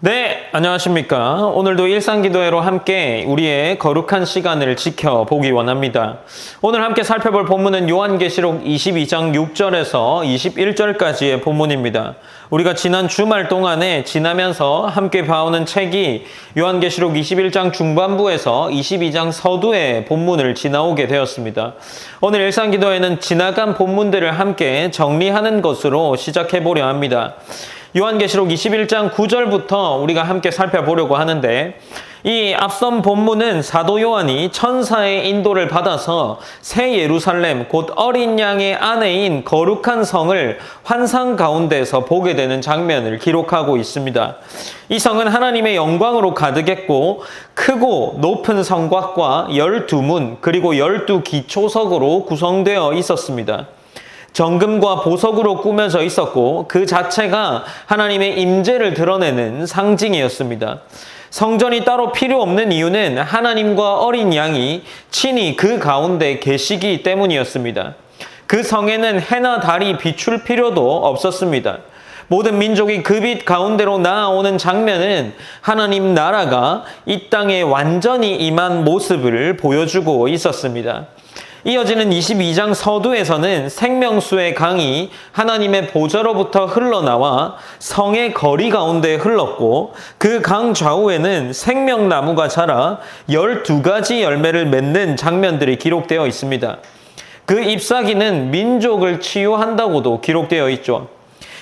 네, 안녕하십니까. 오늘도 일상기도회로 함께 우리의 거룩한 시간을 지켜보기 원합니다. 오늘 함께 살펴볼 본문은 요한계시록 22장 6절에서 21절까지의 본문입니다. 우리가 지난 주말 동안에 지나면서 함께 봐오는 책이 요한계시록 21장 중반부에서 22장 서두의 본문을 지나오게 되었습니다. 오늘 일상기도회는 지나간 본문들을 함께 정리하는 것으로 시작해 보려 합니다. 요한계시록 21장 9절부터 우리가 함께 살펴보려고 하는데 이 앞선 본문은 사도 요한이 천사의 인도를 받아서 새 예루살렘 곧 어린 양의 아내인 거룩한 성을 환상 가운데서 보게 되는 장면을 기록하고 있습니다. 이 성은 하나님의 영광으로 가득했고 크고 높은 성곽과 열두 문 그리고 열두 기초석으로 구성되어 있었습니다. 정금과 보석으로 꾸며져 있었고 그 자체가 하나님의 임재를 드러내는 상징이었습니다. 성전이 따로 필요 없는 이유는 하나님과 어린 양이 친히 그 가운데 계시기 때문이었습니다. 그 성에는 해나 달이 비출 필요도 없었습니다. 모든 민족이 그 빛 가운데로 나아오는 장면은 하나님 나라가 이 땅에 완전히 임한 모습을 보여주고 있었습니다. 이어지는 22장 서두에서는 생명수의 강이 하나님의 보좌로부터 흘러나와 성의 거리 가운데 흘렀고 그 강 좌우에는 생명나무가 자라 12가지 열매를 맺는 장면들이 기록되어 있습니다. 그 잎사귀는 민족을 치유한다고도 기록되어 있죠.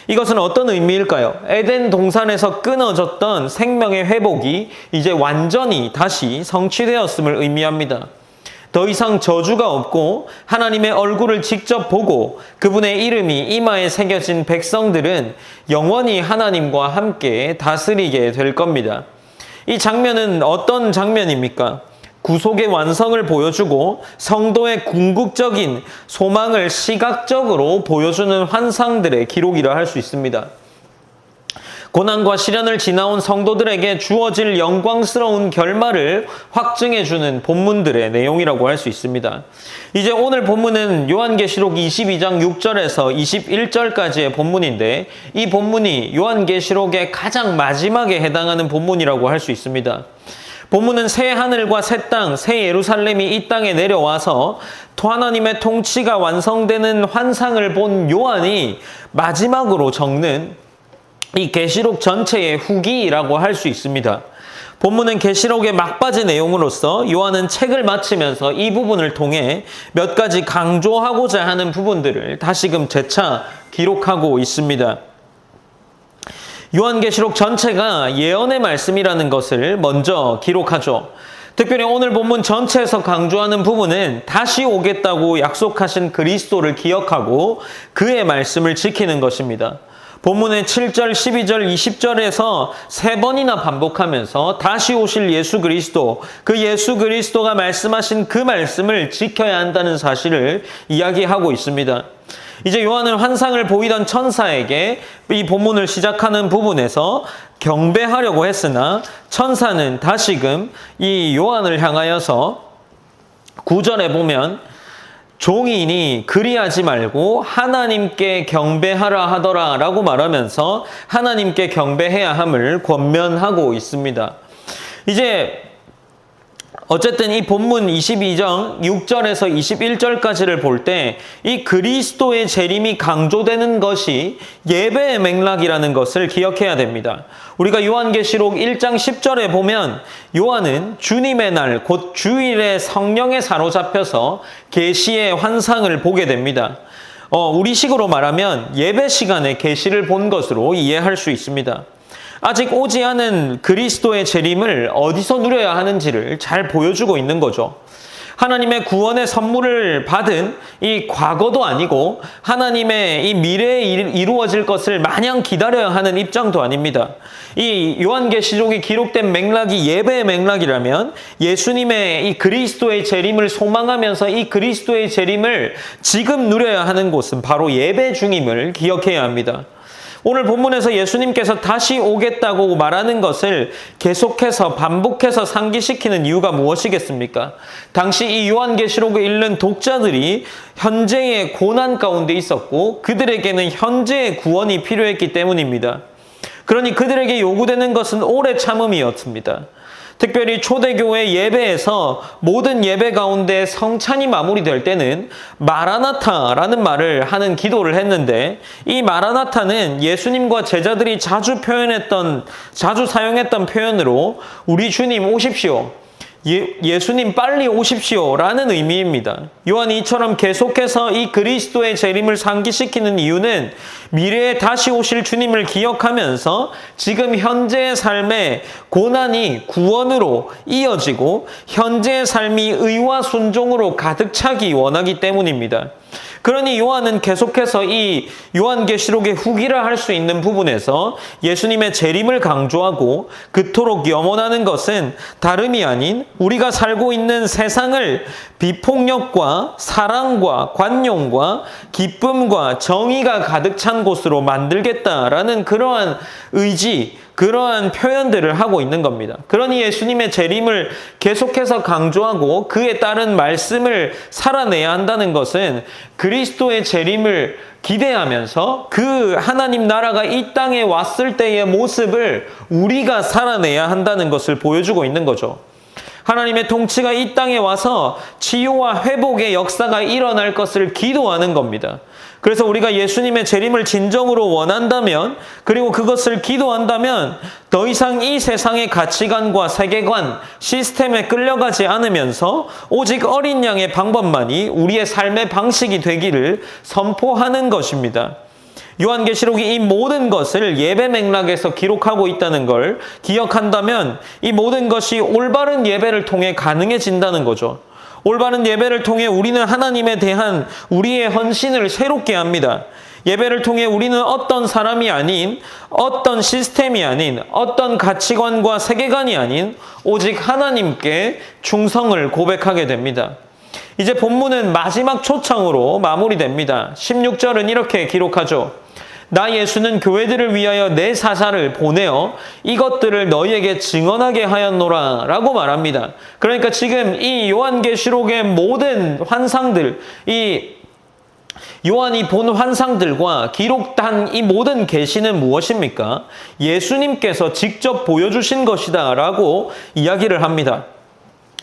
이것은 어떤 의미일까요? 에덴 동산에서 끊어졌던 생명의 회복이 이제 완전히 다시 성취되었음을 의미합니다. 더 이상 저주가 없고 하나님의 얼굴을 직접 보고 그분의 이름이 이마에 새겨진 백성들은 영원히 하나님과 함께 다스리게 될 겁니다. 이 장면은 어떤 장면입니까? 구속의 완성을 보여주고 성도의 궁극적인 소망을 시각적으로 보여주는 환상들의 기록이라 할 수 있습니다. 고난과 시련을 지나온 성도들에게 주어질 영광스러운 결말을 확증해 주는 본문들의 내용이라고 할 수 있습니다. 이제 오늘 본문은 요한계시록 22장 6절에서 21절까지의 본문인데 이 본문이 요한계시록의 가장 마지막에 해당하는 본문이라고 할 수 있습니다. 본문은 새 하늘과 새 땅, 새 예루살렘이 이 땅에 내려와서 하나님의 통치가 완성되는 환상을 본 요한이 마지막으로 적는 이 계시록 전체의 후기라고 할 수 있습니다. 본문은 계시록의 막바지 내용으로서 요한은 책을 마치면서 이 부분을 통해 몇 가지 강조하고자 하는 부분들을 다시금 재차 기록하고 있습니다. 요한계시록 전체가 예언의 말씀이라는 것을 먼저 기록하죠. 특별히 오늘 본문 전체에서 강조하는 부분은 다시 오겠다고 약속하신 그리스도를 기억하고 그의 말씀을 지키는 것입니다. 본문의 7절, 12절, 20절에서 세 번이나 반복하면서 다시 오실 예수 그리스도, 그 예수 그리스도가 말씀하신 그 말씀을 지켜야 한다는 사실을 이야기하고 있습니다. 이제 요한은 환상을 보이던 천사에게 이 본문을 시작하는 부분에서 경배하려고 했으나 천사는 다시금 이 요한을 향하여서 구절에 보면 종인이 그리하지 말고 하나님께 경배하라 하더라 라고 말하면서 하나님께 경배해야 함을 권면하고 있습니다. 이제 어쨌든 이 본문 22장 6절에서 21절까지를 볼 때 이 그리스도의 재림이 강조되는 것이 예배의 맥락이라는 것을 기억해야 됩니다. 우리가 요한계시록 1장 10절에 보면 요한은 주님의 날 곧 주일에 성령에 사로잡혀서 계시의 환상을 보게 됩니다. 어, 우리식으로 말하면 예배 시간에 계시를 본 것으로 이해할 수 있습니다. 아직 오지 않은 그리스도의 재림을 어디서 누려야 하는지를 잘 보여주고 있는 거죠. 하나님의 구원의 선물을 받은 이 과거도 아니고 하나님의 이 미래에 이루어질 것을 마냥 기다려야 하는 입장도 아닙니다. 이 요한계시록이 기록된 맥락이 예배의 맥락이라면 예수님의 이 그리스도의 재림을 소망하면서 이 그리스도의 재림을 지금 누려야 하는 곳은 바로 예배 중임을 기억해야 합니다. 오늘 본문에서 예수님께서 다시 오겠다고 말하는 것을 계속해서 반복해서 상기시키는 이유가 무엇이겠습니까? 당시 이 요한계시록을 읽는 독자들이 현재의 고난 가운데 있었고 그들에게는 현재의 구원이 필요했기 때문입니다. 그러니 그들에게 요구되는 것은 오래 참음이었습니다. 특별히 초대교회 예배에서 모든 예배 가운데 성찬이 마무리될 때는 마라나타라는 말을 하는 기도를 했는데 이 마라나타는 예수님과 제자들이 자주 표현했던 자주 사용했던 표현으로 우리 주님 오십시오. 예, 수님 빨리 오십시오 라는 의미입니다. 요한이 이처럼 계속해서 이 그리스도의 재림을 상기시키는 이유는 미래에 다시 오실 주님을 기억하면서 지금 현재의 삶에 고난이 구원으로 이어지고 현재의 삶이 의와 순종으로 가득 차기 원하기 때문입니다. 그러니 요한은 계속해서 이 요한계시록의 후기를 할수 있는 부분에서 예수님의 재림을 강조하고 그토록 염원하는 것은 다름이 아닌 우리가 살고 있는 세상을 비폭력과 사랑과 관용과 기쁨과 정의가 가득 찬 곳으로 만들겠다라는 그러한 의지, 그러한 표현들을 하고 있는 겁니다. 그러니 예수님의 재림을 계속해서 강조하고 그에 따른 말씀을 살아내야 한다는 것은 그리스도의 재림을 기대하면서 그 하나님 나라가 이 땅에 왔을 때의 모습을 우리가 살아내야 한다는 것을 보여주고 있는 거죠. 하나님의 통치가 이 땅에 와서 치유와 회복의 역사가 일어날 것을 기도하는 겁니다. 그래서 우리가 예수님의 재림을 진정으로 원한다면 그리고 그것을 기도한다면 더 이상 이 세상의 가치관과 세계관, 시스템에 끌려가지 않으면서 오직 어린 양의 방법만이 우리의 삶의 방식이 되기를 선포하는 것입니다. 요한계시록이 이 모든 것을 예배 맥락에서 기록하고 있다는 걸 기억한다면 이 모든 것이 올바른 예배를 통해 가능해진다는 거죠. 올바른 예배를 통해 우리는 하나님에 대한 우리의 헌신을 새롭게 합니다. 예배를 통해 우리는 어떤 사람이 아닌, 어떤 시스템이 아닌, 어떤 가치관과 세계관이 아닌, 오직 하나님께 충성을 고백하게 됩니다. 이제 본문은 마지막 초창으로 마무리됩니다. 16절은 이렇게 기록하죠. 나 예수는 교회들을 위하여 내 사사를 보내어 이것들을 너희에게 증언하게 하였노라 라고 말합니다. 그러니까 지금 이 요한계시록의 모든 환상들, 이 요한이 본 환상들과 기록한 이 모든 계시는 무엇입니까? 예수님께서 직접 보여주신 것이다라고 이야기를 합니다.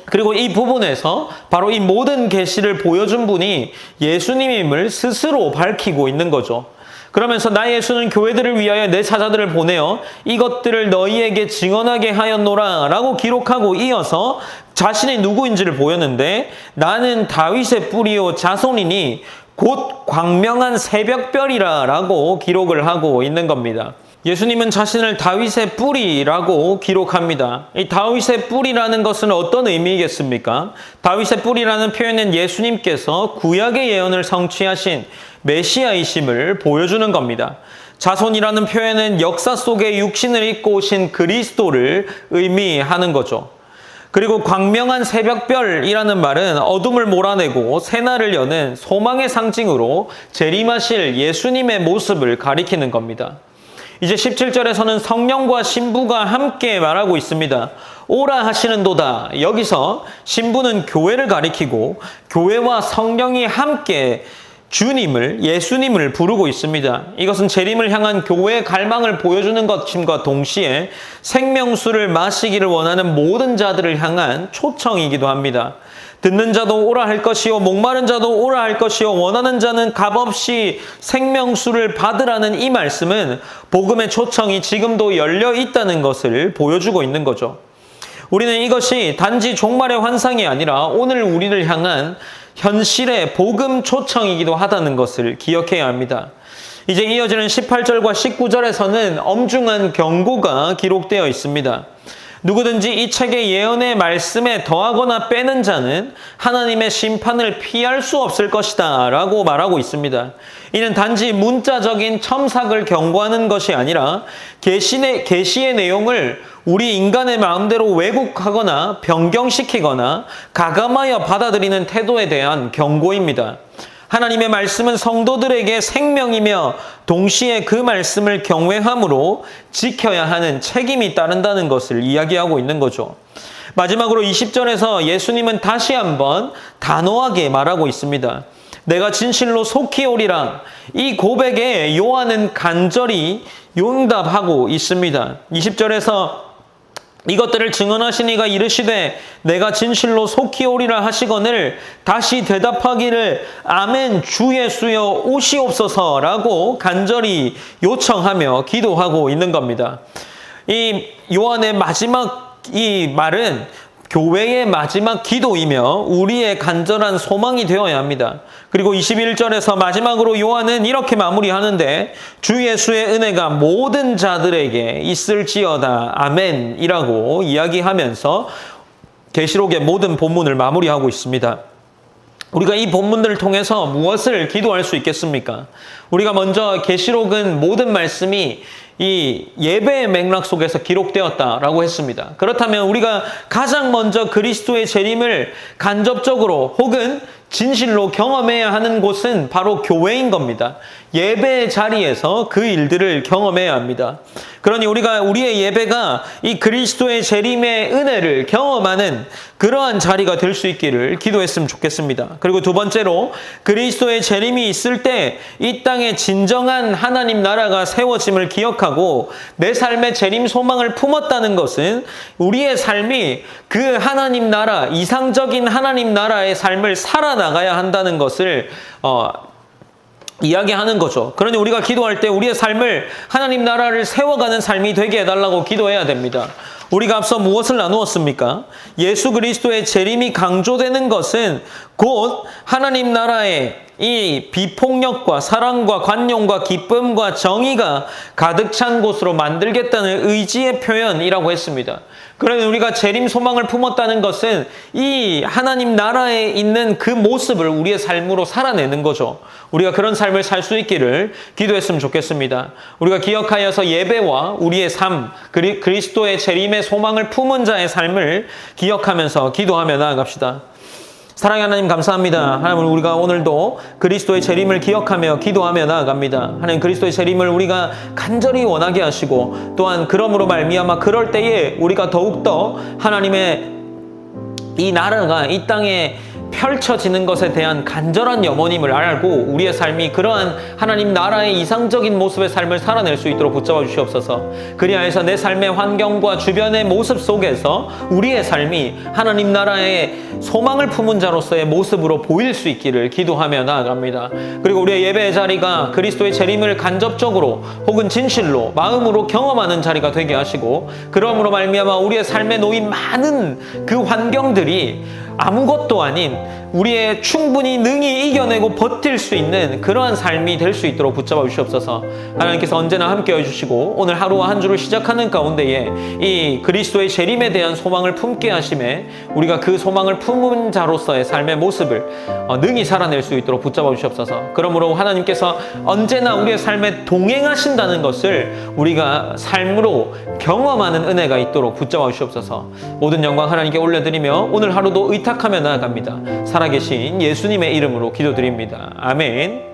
그리고 이 부분에서 바로 이 모든 계시를 보여준 분이 예수님임을 스스로 밝히고 있는 거죠. 그러면서 나 예수는 교회들을 위하여 내 사자들을 보내어 이것들을 너희에게 증언하게 하였노라 라고 기록하고 이어서 자신이 누구인지를 보였는데 나는 다윗의 뿌리요 자손이니 곧 광명한 새벽별이라 라고 기록을 하고 있는 겁니다. 예수님은 자신을 다윗의 뿌리라고 기록합니다. 이 다윗의 뿌리라는 것은 어떤 의미겠습니까? 다윗의 뿌리라는 표현은 예수님께서 구약의 예언을 성취하신 메시아이심을 보여주는 겁니다. 자손이라는 표현은 역사 속에 육신을 입고 오신 그리스도를 의미하는 거죠. 그리고 광명한 새벽별이라는 말은 어둠을 몰아내고 새날을 여는 소망의 상징으로 재림하실 예수님의 모습을 가리키는 겁니다. 이제 17절에서는 성령과 신부가 함께 말하고 있습니다. 오라 하시는도다. 여기서 신부는 교회를 가리키고 교회와 성령이 함께 주님을 예수님을 부르고 있습니다. 이것은 재림을 향한 교회의 갈망을 보여주는 것임과 동시에 생명수를 마시기를 원하는 모든 자들을 향한 초청이기도 합니다. 듣는 자도 오라 할 것이요 목마른 자도 오라 할 것이요 원하는 자는 값없이 생명수를 받으라는 이 말씀은 복음의 초청이 지금도 열려 있다는 것을 보여주고 있는 거죠. 우리는 이것이 단지 종말의 환상이 아니라 오늘 우리를 향한 현실의 복음 초청이기도 하다는 것을 기억해야 합니다. 이제 이어지는 18절과 19절에서는 엄중한 경고가 기록되어 있습니다. 누구든지 이 책의 예언의 말씀에 더하거나 빼는 자는 하나님의 심판을 피할 수 없을 것이다 라고 말하고 있습니다. 이는 단지 문자적인 첨삭을 경고하는 것이 아니라 계시의, 계시의 내용을 우리 인간의 마음대로 왜곡하거나 변경시키거나 가감하여 받아들이는 태도에 대한 경고입니다. 하나님의 말씀은 성도들에게 생명이며 동시에 그 말씀을 경외함으로 지켜야 하는 책임이 따른다는 것을 이야기하고 있는 거죠. 마지막으로 20절에서 예수님은 다시 한번 단호하게 말하고 있습니다. 내가 진실로 속히 오리라. 이 고백에 요한은 간절히 용답하고 있습니다. 20절에서 이것들을 증언하시니가 이르시되 내가 진실로 속히 오리라 하시거늘 다시 대답하기를 아멘 주 예수여 오시옵소서라고 간절히 요청하며 기도하고 있는 겁니다. 이 요한의 마지막 이 말은 교회의 마지막 기도이며 우리의 간절한 소망이 되어야 합니다. 그리고 21절에서 마지막으로 요한은 이렇게 마무리하는데 주 예수의 은혜가 모든 자들에게 있을지어다 아멘이라고 이야기하면서 계시록의 모든 본문을 마무리하고 있습니다. 우리가 이 본문들을 통해서 무엇을 기도할 수 있겠습니까? 우리가 먼저 계시록은 모든 말씀이 이 예배의 맥락 속에서 기록되었다라고 했습니다. 그렇다면 우리가 가장 먼저 그리스도의 재림을 간접적으로 혹은 진실로 경험해야 하는 곳은 바로 교회인 겁니다. 예배의 자리에서 그 일들을 경험해야 합니다. 그러니 우리가 우리의 예배가 이 그리스도의 재림의 은혜를 경험하는 그러한 자리가 될 수 있기를 기도했으면 좋겠습니다. 그리고 두 번째로 그리스도의 재림이 있을 때 이 땅에 진정한 하나님 나라가 세워짐을 기억하고 내 삶의 재림 소망을 품었다는 것은 우리의 삶이 그 하나님 나라 이상적인 하나님 나라의 삶을 살아나 가야 한다는 것을 어, 이야기하는 거죠. 그러니 우리가 기도할 때 우리의 삶을 하나님 나라를 세워가는 삶이 되게 해달라고 기도해야 됩니다. 우리가 앞서 무엇을 나누었습니까? 예수 그리스도의 재림이 강조되는 것은 곧 하나님 나라의 이 비폭력과 사랑과 관용과 기쁨과 정의가 가득 찬 곳으로 만들겠다는 의지의 표현이라고 했습니다. 그러니 우리가 재림 소망을 품었다는 것은 이 하나님 나라에 있는 그 모습을 우리의 삶으로 살아내는 거죠. 우리가 그런 삶을 살 수 있기를 기도했으면 좋겠습니다. 우리가 기억하여서 예배와 우리의 삶, 그리, 그리스도의 재림의 소망을 품은 자의 삶을 기억하면서 기도하며 나아갑시다. 사랑의 하나님 감사합니다. 하나님 우리가 오늘도 그리스도의 재림을 기억하며 기도하며 나아갑니다. 하나님 그리스도의 재림을 우리가 간절히 원하게 하시고 또한 그러므로 말미암아 그럴 때에 우리가 더욱더 하나님의 이 나라가 이 땅에 펼쳐지는 것에 대한 간절한 염원임을 알고 우리의 삶이 그러한 하나님 나라의 이상적인 모습의 삶을 살아낼 수 있도록 붙잡아 주시옵소서. 그리하여서 내 삶의 환경과 주변의 모습 속에서 우리의 삶이 하나님 나라의 소망을 품은 자로서의 모습으로 보일 수 있기를 기도하며 나아갑니다. 그리고 우리의 예배의 자리가 그리스도의 재림을 간접적으로 혹은 진실로 마음으로 경험하는 자리가 되게 하시고 그러므로 말미암아 우리의 삶에 놓인 많은 그 환경들이 아무것도 아닌 우리의 충분히 능히 이겨내고 버틸 수 있는 그러한 삶이 될 수 있도록 붙잡아 주시옵소서. 하나님께서 언제나 함께 해주시고 오늘 하루와 한 주를 시작하는 가운데에 이 그리스도의 재림에 대한 소망을 품게 하심에 우리가 그 소망을 품은 자로서의 삶의 모습을 어, 능히 살아낼 수 있도록 붙잡아 주시옵소서. 그러므로 하나님께서 언제나 우리의 삶에 동행하신다는 것을 우리가 삶으로 경험하는 은혜가 있도록 붙잡아 주시옵소서. 모든 영광 하나님께 올려드리며 오늘 하루도 의탁하며 나아갑니다. 살아계신 예수님의 이름으로 기도드립니다. 아멘.